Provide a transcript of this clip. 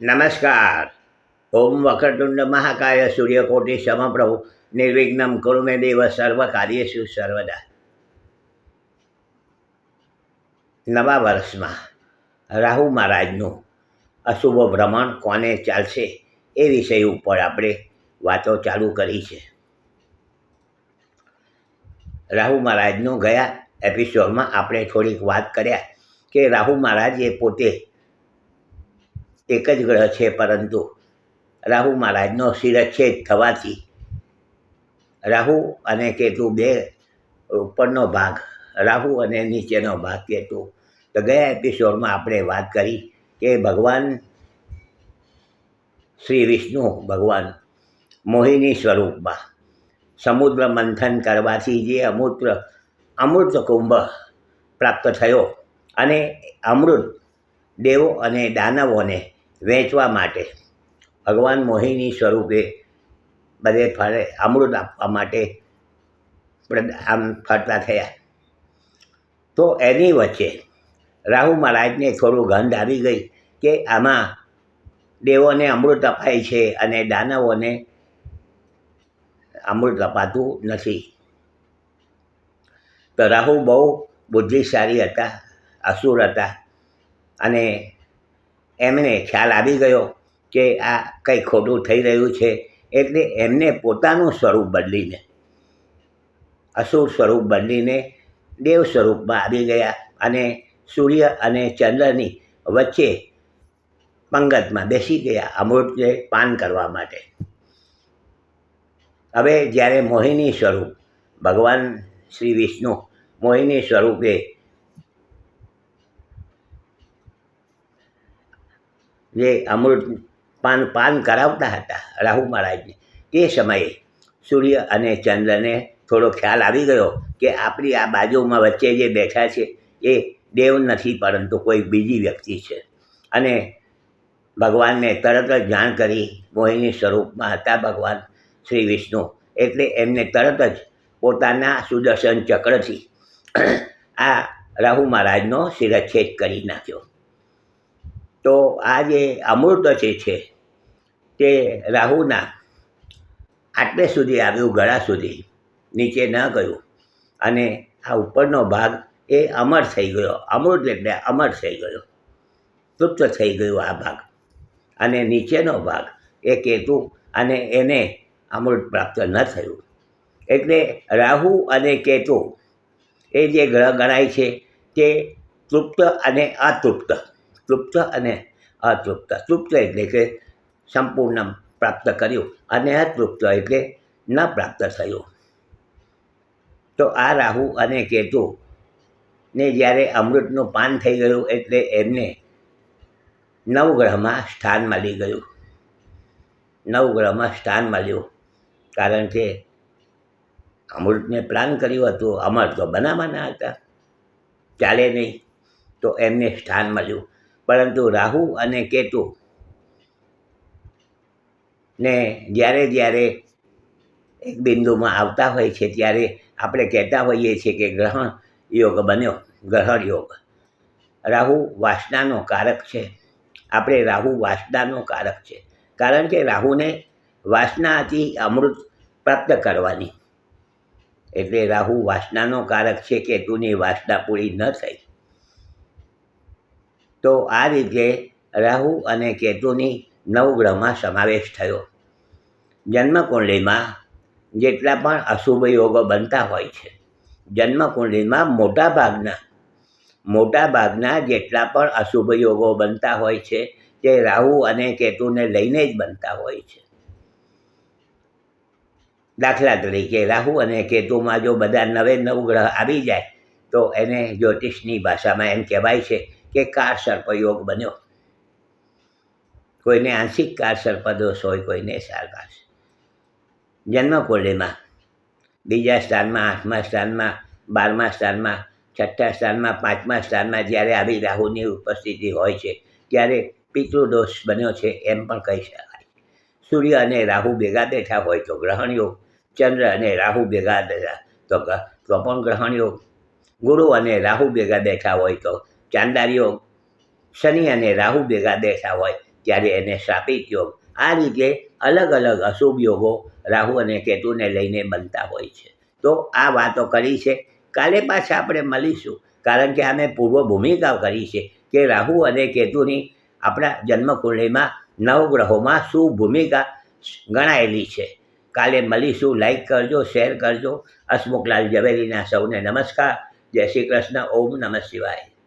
નમસ્કાર. ઓમ વખરતુંડ મહાકાય સૂર્યકોટી સમપ્રભુ નિર્વિઘ્નમ કુરુ મે દેવ સર્વ કાર્યેષુ સર્વદા. નવા વર્ષમાં રાહુ મહારાજનું અશુભ ભ્રમણ કોને ચાલશે એ વિષય ઉપર આપણે વાતો ચાલુ કરી છે. રાહુ મહારાજનું ગયા એપિસોડમાં આપણે થોડીક વાત કર્યા કે રાહુ મહારાજ એ પોતે એક જ ગ્રહ છે, પરંતુ રાહુ મહારાજનો શિરચ્છેદ થવાથી રાહુ અને કેતુ બે ઉપરનો ભાગ, રાહુ અને નીચેનો ભાગ કેતુ. તો ગયા એપિસોડમાં આપણે વાત કરી કે ભગવાન શ્રી વિષ્ણુ, ભગવાન મોહિની સ્વરૂપમાં સમુદ્ર મંથન કરવાથી જે અમૃત અમૃત કુંભ પ્રાપ્ત થયો અને અમૃત દેવો અને દાનવોને વેચવા માટે. ભગવાન મોહિની સ્વરૂપે બધે ફરે અમૃત આપવા માટે આમ ફરતા થયા. તો એની વચ્ચે રાહુ મહારાજને થોડું ગંધ આવી ગઈ કે આમાં દેવોને અમૃત અપાય છે અને દાનવોને અમૃત અપાતું નથી. તો રાહુ બહુ બુદ્ધિશાળી હતા, અસુર હતા અને એમને ખ્યાલ આવી ગયો કે આ કંઈ ખોટું થઈ રહ્યું છે, એટલે એમને પોતાનું સ્વરૂપ બદલીને, અસુર સ્વરૂપ બદલીને દેવ સ્વરૂપમાં આવી ગયા અને સૂર્ય અને ચંદ્રની વચ્ચે પંગતમાં બેસી ગયા અમૃતને પાન કરવા માટે. હવે જ્યારે મોહિની સ્વરૂપ ભગવાન શ્રી વિષ્ણુ મોહિની સ્વરૂપે જે અમૃત પાન પાન કરાવતા હતા રાહુ મહારાજને. તે સમયે સૂર્ય અને ચંદ્રને થોડો ખ્યાલ આવી ગયો કે આપણી આ બાજુમાં વચ્ચે જે બેઠા છે એ દેવ નથી, પરંતુ કોઈ બીજી વ્યક્તિ છે. અને ભગવાનને તરત જ જાણ કરી મોહિની સ્વરૂપમાં હતા ભગવાન શ્રી વિષ્ણુ. એટલે એમને તરત જ પોતાના સુદર્શન ચક્રથી આ રાહુ મહારાજનો શિરચ્છેદ કરી નાખ્યો. તો આ જે અમૃત જે છે, તે રાહુના આટલે સુધી આવ્યું, ગળા સુધી, નીચે ન ગયું. અને આ ઉપરનો ભાગ એ અમર થઈ ગયો અમૃત એટલે અમર થઈ ગયો, તૃપ્ત થઈ ગયો આ ભાગ. અને નીચેનો ભાગ એ કેતુ અને એને અમૃત પ્રાપ્ત ન થયું. એટલે રાહુ અને કેતુ એ જે ગ્રહ ગણાય છે, તે તૃપ્ત અને અતૃપ્ત. તૃપ્ત અને અતૃપ્ત. તૃપ્ત એટલે કે સંપૂર્ણ પ્રાપ્ત કર્યું અને અતૃપ્ત એટલે ન પ્રાપ્ત થયું. તો આ રાહુ અને કેતુ ને જ્યારે અમૃતનું પાન થઈ ગયું એટલે એમને નવગ્રહમાં સ્થાન મળી ગયું. નવગ્રહમાં સ્થાન મળ્યું. કારણ કે અમૃતને પ્લાન કર્યું હતું, અમર તો બનાવવાના હતા. ચાલે નહીં, તો એમને સ્થાન મળ્યું. પરંતુ રાહુ અને કેતુ ને જ્યારે જ્યારે એક બિંદુમાં આવતા હોય છે, ત્યારે આપણે કહેતા હોઈએ છીએ કે ગ્રહણ યોગ બન્યો, ગ્રહણ યોગ. રાહુ વાસનાનો કારક છે. આપણે રાહુ વાસનાનો કારક છે. કારણ કે રાહુને વાસનાથી અમૃત પ્રાપ્ત કરવાની. એટલે રાહુ વાસનાનો કારક છે, કેતુની વાસના પૂરી ન થઈ. તો આ રીતે રાહુ અને કેતુની નવગ્રહમાં સમાવેશ થયો. જન્મકુંડલીમાં જેટલા પણ અશુભ યોગો બનતા હોય છે, જન્મકુંડલીમાં મોટા ભાગના મોટા ભાગના જેટલા પણ અશુભ યોગો બનતા હોય છે, તે રાહુ અને કેતુને લઈને જ બનતા હોય છે. દાખલા તરીકે રાહુ અને કેતુમાં જો બધા નવે નવ ગ્રહ આવી જાય, તો એને જ્યોતિષની ભાષામાં એમ કહેવાય છે કે કાર સર્પયોગ બન્યો. કોઈને આંશિક કાર સર્પદોષ હોય, કોઈને સારકાર જન્મકુંડલીમાં બીજા સ્થાનમાં, આઠમા સ્થાનમાં, બારમા સ્થાનમાં, છઠ્ઠા સ્થાનમાં, પાંચમા સ્થાનમાં જ્યારે આવી રાહુની ઉપસ્થિતિ હોય છે, ત્યારે પિતૃદોષ બન્યો છે એમ પણ કહી શકાય. સૂર્ય અને રાહુ ભેગા બેઠા હોય તો ગ્રહણ યોગ ચંદ્ર અને રાહુ ભેગા તો તો પણ ગ્રહણ યોગ ગુરુ અને રાહુ ભેગા બેઠા હોય તો ચાંદાર યોગ શનિ અને રાહુ ભેગા બેઠા હોય ત્યારે એને શ્રાપિત યોગ. આ રીતે અલગ અલગ અશુભ યોગો રાહુ અને કેતુને લઈને બનતા હોય છે. તો આ વાતો કરી છે. કાલે પાછા આપણે મળીશું. કારણ કે અમે પૂર્વ ભૂમિકા કરી છે કે રાહુ અને કેતુની આપણા જન્મકુંડળીમાં નવગ્રહોમાં શું ભૂમિકા ગણાયેલી છે. કાલે મળીશું. લાઈક કરજો, શેર કરજો. હસમુખલાલ ઝવેરીના સૌને નમસ્કાર. જય શ્રી કૃષ્ણ. ઓમ નમઃ શિવાય.